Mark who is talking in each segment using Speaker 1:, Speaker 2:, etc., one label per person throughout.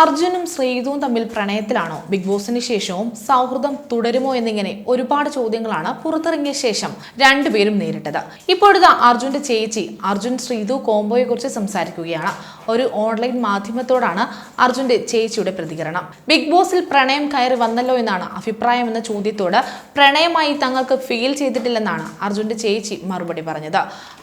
Speaker 1: അർജുനും ശ്രീതുവും തമ്മിൽ പ്രണയത്തിലാണോ? ബിഗ് ബോസിന് ശേഷവും സൗഹൃദം തുടരുമോ എന്നിങ്ങനെ ഒരുപാട് ചോദ്യങ്ങളാണ് പുറത്തിറങ്ങിയ ശേഷം രണ്ടുപേരും നേരിട്ടത്. ഇപ്പോഴത്തെ അർജുന്റെ ചേച്ചി അർജുൻ ശ്രീതു കോംബോയെ കുറിച്ച് സംസാരിക്കുകയാണ്. ഒരു ഓൺലൈൻ മാധ്യമത്തോടാണ് അർജുന്റെ ചേച്ചിയുടെ പ്രതികരണം. ബിഗ് ബോസിൽ പ്രണയം കയറി വന്നല്ലോ എന്നാണ് അഭിപ്രായം എന്ന ചോദ്യത്തോട് പ്രണയമായി തങ്ങൾക്ക് ഫീൽ ചെയ്തിട്ടില്ലെന്നാണ് അർജുന്റെ ചേച്ചി മറുപടി പറഞ്ഞത്.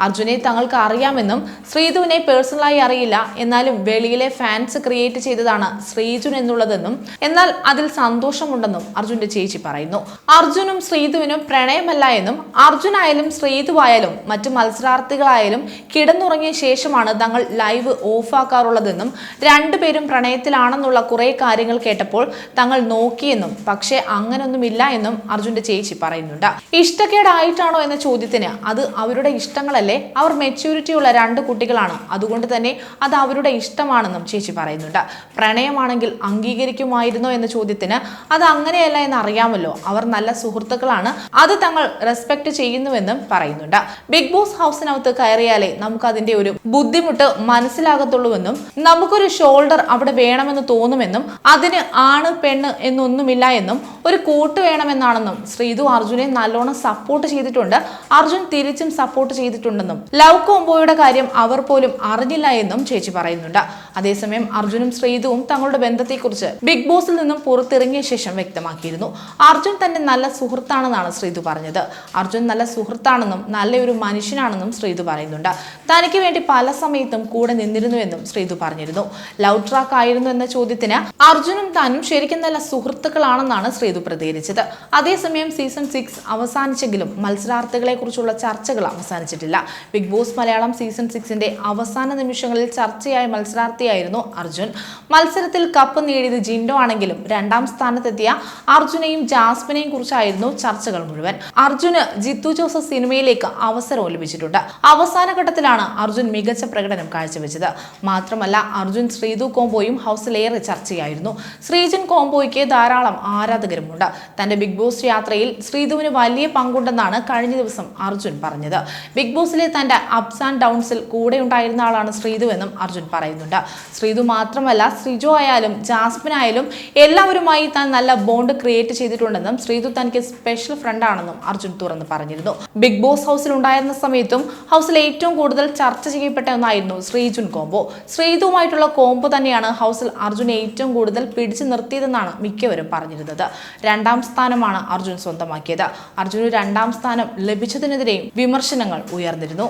Speaker 1: അർജുനെ തങ്ങൾക്ക് അറിയാമെന്നും ശ്രീതുവിനെ പേഴ്സണലായി അറിയില്ല എന്നാലും വെളിയിലെ ഫാൻസ് ക്രിയേറ്റ് ചെയ്തതാണ് ശ്രീജുൻ എന്നുള്ളതെന്നും എന്നാൽ അതിൽ സന്തോഷമുണ്ടെന്നും അർജുന്റെ ചേച്ചി പറയുന്നു. അർജുനും ശ്രീതുവിനും പ്രണയമല്ല എന്നും അർജുനായാലും ശ്രീതുവായാലും മറ്റു മത്സരാർത്ഥികളായാലും കിടന്നുറങ്ങിയ ശേഷമാണ് തങ്ങൾ ലൈവ് ഓഫാക്കാറുള്ളതെന്നും രണ്ടുപേരും പ്രണയത്തിലാണെന്നുള്ള കുറെ കാര്യങ്ങൾ കേട്ടപ്പോൾ തങ്ങൾ നോക്കിയെന്നും പക്ഷേ അങ്ങനൊന്നുമില്ല എന്നും അർജുന്റെ ചേച്ചി പറയുന്നുണ്ട്. ഇഷ്ടക്കേടായിട്ടാണോ എന്ന ചോദ്യത്തിന് അത് അവരുടെ ഇഷ്ടങ്ങളല്ലേ? അവർ മെച്യൂരിറ്റി ഉള്ള രണ്ട് കുട്ടികളാണ്. അതുകൊണ്ട് തന്നെ അത് അവരുടെ ഇഷ്ടമാണെന്നും ചേച്ചി പറയുന്നുണ്ട്. പ്രണയമാണെങ്കിൽ അംഗീകരിക്കുമായിരുന്നോ എന്ന ചോദ്യത്തിന് അത് അങ്ങനെയല്ല എന്ന് അറിയാമല്ലോ. അവർ നല്ല സുഹൃത്തുക്കളാണ്. അത് തങ്ങൾ റെസ്പെക്ട് ചെയ്യുന്നുവെന്നും പറയുന്നുണ്ട്. ബിഗ് ബോസ് ഹൗസിനകത്ത് കയറിയാലേ നമുക്ക് അതിന്റെ ഒരു ബുദ്ധിമുട്ട് മനസ്സിലാകത്തുള്ളൂവെന്നും നമുക്കൊരു ഷോൾഡർ അവിടെ വേണമെന്ന് തോന്നുമെന്നും അതിന് ആണ് പെണ്ണ് എന്നൊന്നുമില്ല എന്നും ഒരു കൂട്ട് വേണമെന്നാണെന്നും ശ്രീതു അർജുനെ നല്ലോണം സപ്പോർട്ട് ചെയ്തിട്ടുണ്ട്. അർജുൻ തിരിച്ചും സപ്പോർട്ട് ചെയ്തിട്ടുണ്ടെന്നും ലവ് കോംബോയുടെ കാര്യം അവർ പോലും അറിഞ്ഞില്ല എന്നും ചേച്ചി പറയുന്നുണ്ട്. അതേസമയം അർജുനും ശ്രീതുവും തങ്ങളുടെ ബന്ധത്തെക്കുറിച്ച് ബിഗ് ബോസിൽ നിന്നും പുറത്തിറങ്ങിയ ശേഷം വ്യക്തമാക്കിയിരുന്നു. അർജുൻ തന്റെ നല്ല സുഹൃത്താണെന്നാണ് ശ്രീതു പറഞ്ഞത്. അർജുൻ നല്ല സുഹൃത്താണെന്നും നല്ലൊരു മനുഷ്യനാണെന്നും ശ്രീതു പറയുന്നുണ്ട്. തനിക്ക് വേണ്ടി പല സമയത്തും കൂടെ നിന്നിരുന്നുവെന്നും ശ്രീതു പറഞ്ഞിരുന്നു. ലവ് ട്രാക്ക് ആയിരുന്നു എന്ന ചോദ്യത്തിന് അർജുനും താനും ശരിക്കും നല്ല സുഹൃത്തുക്കളാണെന്നാണ് ശ്രീതു പ്രതികരിച്ചത്. അതേസമയം സീസൺ സിക്സ് അവസാനിച്ചെങ്കിലും മത്സരാർത്ഥികളെ കുറിച്ചുള്ള ചർച്ചകൾ അവസാനിച്ചിട്ടില്ല. ബിഗ് ബോസ് മലയാളം സീസൺ സിക്സിന്റെ അവസാന നിമിഷങ്ങളിൽ ചർച്ചയായ മത്സരാർത്ഥിയായിരുന്നു അർജുൻ. മത്സരത്തിൽ കപ്പ് നേടിയത് ജിൻഡോ ആണെങ്കിലും രണ്ടാം സ്ഥാനത്തെത്തിയ അർജുനെയും ജാസ്മിനെയും കുറിച്ചായിരുന്നു ചർച്ചകൾ മുഴുവൻ. അർജുന് ജിത്തു ജോസഫ് സിനിമയിലേക്ക് അവസരം ലഭിച്ചിട്ടുണ്ട്. അവസാന ഘട്ടത്തിലാണ് അർജുൻ മികച്ച പ്രകടനം കാഴ്ചവെച്ചത്. മാത്രമല്ല അർജുൻ ശ്രീതു കോംബോയും ഹൗസിലേറെ ചർച്ചയായിരുന്നു. ശ്രീജൻ കോംബോയ്ക്ക് ധാരാളം ആരാധകരുമുണ്ട്. തന്റെ ബിഗ് ബോസ് യാത്രയിൽ ശ്രീതുവിന് വലിയ പങ്കുണ്ടെന്നാണ് കഴിഞ്ഞ ദിവസം അർജുൻ പറഞ്ഞത്. ബിഗ് ബോസിലെ തന്റെ അപ്സ് ആൻഡ് ഡൗൺസിൽ കൂടെ ഉണ്ടായിരുന്ന ആളാണ് ശ്രീതു എന്നും അർജുൻ പറയുന്നുണ്ട്. ശ്രീതു മാത്രമല്ല ശ്രീജോ ആയാലും ജാസ്മിൻ ആയാലും എല്ലാവരുമായി താൻ നല്ല ബോണ്ട് ക്രിയേറ്റ് ചെയ്തിട്ടുണ്ടെന്നും ശ്രീതു തനിക്ക് സ്പെഷ്യൽ ഫ്രണ്ട് ആണെന്നും അർജുൻ തുറന്ന് പറഞ്ഞിരുന്നു. ബിഗ് ബോസ് ഹൗസിൽ ഉണ്ടായിരുന്ന സമയത്തും ഹൗസിൽ ഏറ്റവും കൂടുതൽ ചർച്ച ചെയ്യപ്പെട്ട ഒന്നായിരുന്നു ശ്രീജുൻ കോംബോ ശ്രീതുമായിട്ടുള്ള കോംബോ തന്നെയാണ് ഹൗസിൽ അർജുൻ ഏറ്റവും കൂടുതൽ പിടിച്ചു നിർത്തിയതെന്നാണ് മിക്കവരും പറഞ്ഞിരുന്നത്. രണ്ടാം സ്ഥാനമാണ് അർജുൻ സ്വന്തമാക്കിയത്. അർജുന് രണ്ടാം സ്ഥാനം ലഭിച്ചതിനെതിരെയും വിമർശനങ്ങൾ ഉയർന്നിരുന്നു.